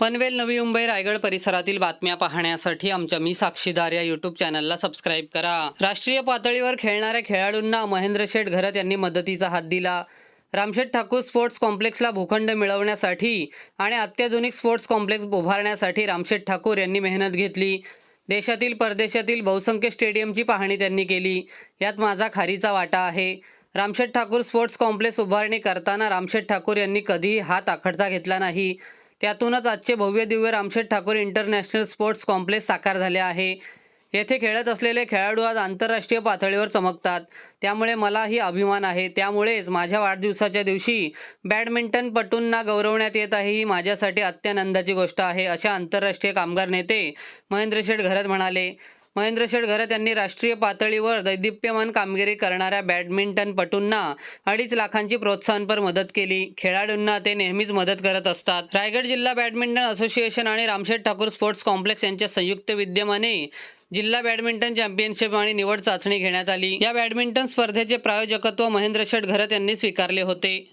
पनवेल नवी मुंबई रायगड परिसरातील बातम्या पाहण्यासाठी आमच्या मी साक्षीदार या युट्यूब चॅनलला सबस्क्राईब करा. राष्ट्रीय पातळीवर खेळणाऱ्या खेळाडूंना महेंद्र शेठ घरत यांनी मदतीचा हात दिला. रामशेठ ठाकूर स्पोर्ट्स कॉम्प्लेक्सला भूखंड मिळवण्यासाठी आणि अत्याधुनिक स्पोर्ट्स कॉम्प्लेक्स उभारण्यासाठी रामशेठ ठाकूर यांनी मेहनत घेतली. देशातील परदेशातील बहुसंख्य स्टेडियमची पाहणी त्यांनी केली. यात माझा खारीचा वाटा आहे. रामशेठ ठाकूर स्पोर्ट्स कॉम्प्लेक्स उभारणी करताना रामशेठ ठाकूर यांनी कधीही हात आखडता घेतला नाही. त्यातूनच आजचे भव्य Divya Ramsheth Thakur international sports complex साकार झाले आहे. येथे खेळत असलेले खेळाडू आज आंतरराष्ट्रीय पातळीवर चमकतात. त्यामुळे मलाही अभिमान आहे. त्यामुळेच माझ्या वाढदिवसाच्या दिवशी बॅडमिंटनपटूंना गौरवण्यात येत आहे ही माझ्यासाठी अत्यानंदाची गोष्ट आहे अशा आंतरराष्ट्रीय कामगार नेते महेंद्र शेठ घरत म्हणाले. महेंद्र शेटघरत यांनी राष्ट्रीय पातळीवर दैदिप्यमान कामगिरी करणाऱ्या बॅडमिंटनपटूंना अडीच लाखांची प्रोत्साहनपर मदत केली. खेळाडूंना ते नेहमीच मदत करत असतात. रायगड जिल्हा बॅडमिंटन असोसिएशन आणि रामशेठ ठाकूर स्पोर्ट्स कॉम्प्लेक्स यांच्या संयुक्त विद्यमाने जिल्हा बॅडमिंटन चॅम्पियनशिप आणि निवड चाचणी घेण्यात आली. या बॅडमिंटन स्पर्धेचे प्रायोजकत्व महेंद्र शेठ घरत यांनी स्वीकारले होते.